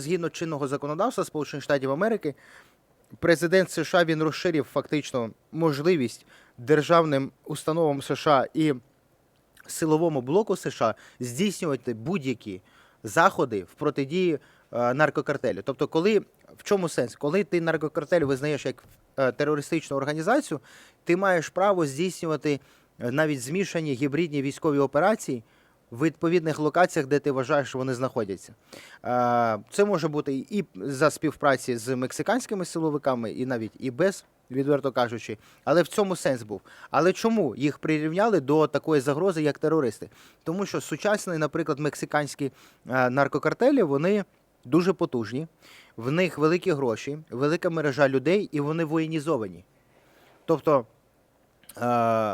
Згідно чинного законодавства Сполучених Штатів Америки, президент США він розширив фактично можливість державним установам США і силовому блоку США здійснювати будь-які заходи в протидії е, наркокартелю. Тобто, коли в чому сенс? Коли ти наркокартель визнаєш як е, терористичну організацію, ти маєш право здійснювати е, навіть змішані гібридні військові операції в відповідних локаціях, де ти вважаєш, що вони знаходяться. Це може бути і за співпраці з мексиканськими силовиками, і навіть і без, відверто кажучи. Але в цьому сенс був. Але чому їх прирівняли до такої загрози, як терористи? Тому що сучасні, наприклад, мексиканські наркокартелі, вони дуже потужні, в них великі гроші, велика мережа людей, і вони воєнізовані. Тобто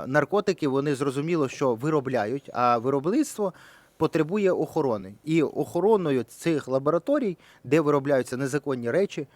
наркотики вони зрозуміло, що виробляють, а виробництво потребує охорони. І охороною цих лабораторій, де виробляються незаконні речі,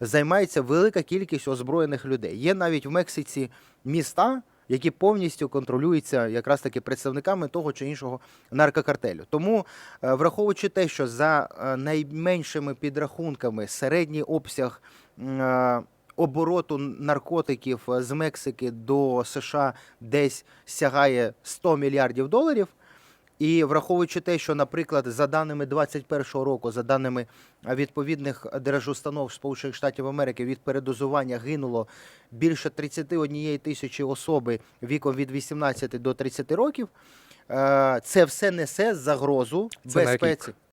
займається велика кількість озброєних людей. Є навіть в Мексиці міста, які повністю контролюються якраз таки представниками того чи іншого наркокартелю. Тому, е, враховуючи те, що за е, найменшими підрахунками середній обсяг е, обороту наркотиків е, з Мексики до США десь сягає 100 мільярдів доларів. І враховуючи те, що, наприклад, за даними 2021 року, за даними відповідних держустанов Сполучених Штатів Америки, від передозування гинуло більше 31 тисячі особи віком від 18 до 30 років, е, це все несе загрозу Це безпеці.